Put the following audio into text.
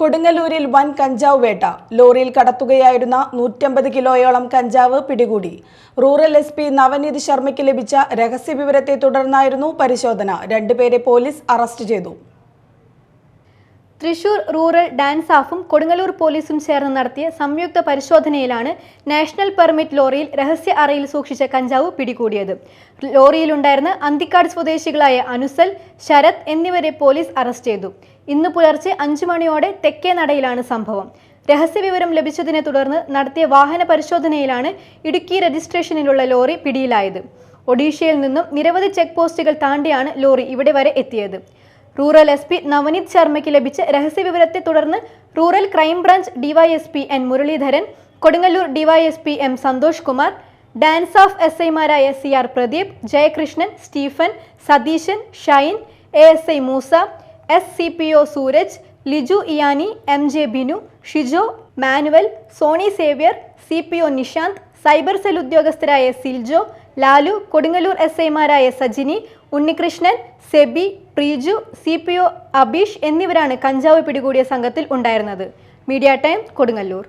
കൊടുങ്ങല്ലൂരിൽ വൻ കഞ്ചാവ് വേട്ട. ലോറിയിൽ കടത്തുകയായിരുന്ന നൂറ്റമ്പത് കിലോയോളം കഞ്ചാവ് പിടികൂടി. റൂറൽ എസ് പി നവനീത് ശർമ്മയ്ക്ക് ലഭിച്ച രഹസ്യവിവരത്തെ തുടർന്നായിരുന്നു പരിശോധന. രണ്ടുപേരെ പോലീസ് അറസ്റ്റ് ചെയ്തു. തൃശൂർ റൂറൽ ഡാൻസ് ഹാഫും കൊടുങ്ങല്ലൂർ പോലീസും ചേർന്ന് നടത്തിയ സംയുക്ത പരിശോധനയിലാണ് നാഷണൽ പെർമിറ്റ് ലോറിയിൽ രഹസ്യ അറയിൽ സൂക്ഷിച്ച കഞ്ചാവ് പിടികൂടിയത്. ലോറിയിലുണ്ടായിരുന്ന അന്തിക്കാട് സ്വദേശികളായ അനുസൽ ശരത് എന്നിവരെ പോലീസ് അറസ്റ്റ് ചെയ്തു. ഇന്ന് പുലർച്ചെ അഞ്ചു മണിയോടെ തെക്കേ നടയിലാണ് സംഭവം. രഹസ്യവിവരം ലഭിച്ചതിനെ തുടർന്ന് നടത്തിയ വാഹന പരിശോധനയിലാണ് ഇടുക്കി രജിസ്ട്രേഷനിലുള്ള ലോറി പിടിയിലായത്. ഒഡീഷയിൽ നിന്നും നിരവധി ചെക്ക് പോസ്റ്റുകൾ താണ്ടിയാണ് ലോറി ഇവിടെ വരെ എത്തിയത്. റൂറൽ എസ് പി നവനീത് ശർമ്മയ്ക്ക് ലഭിച്ച രഹസ്യവിവരത്തെ തുടർന്ന് rural crime branch DYSP N Muraleedharan Kodungallur DYSP M Santhosh Kumar DANSAF S ഐമാരായ C R Pradeep Jayakrishnan Stephen Satheesan Shine A S I Moosa S C P O Sooraj Liju Iyani M J Binu Shijo Manuel Sony Xavier C P O Nishanth cyber cell ഉദ്യോഗസ്ഥരായ Siljo Lalu Kodungallur S ഐമാരായ Sajini Unnikrishnan Sebi Preeju C P O Abeesh എന്നിവരാണ് കഞ്ചാവ് പിടികൂടിയ സംഘത്തിൽ ഉണ്ടായിരുന്നത്. Media time Kodungallur.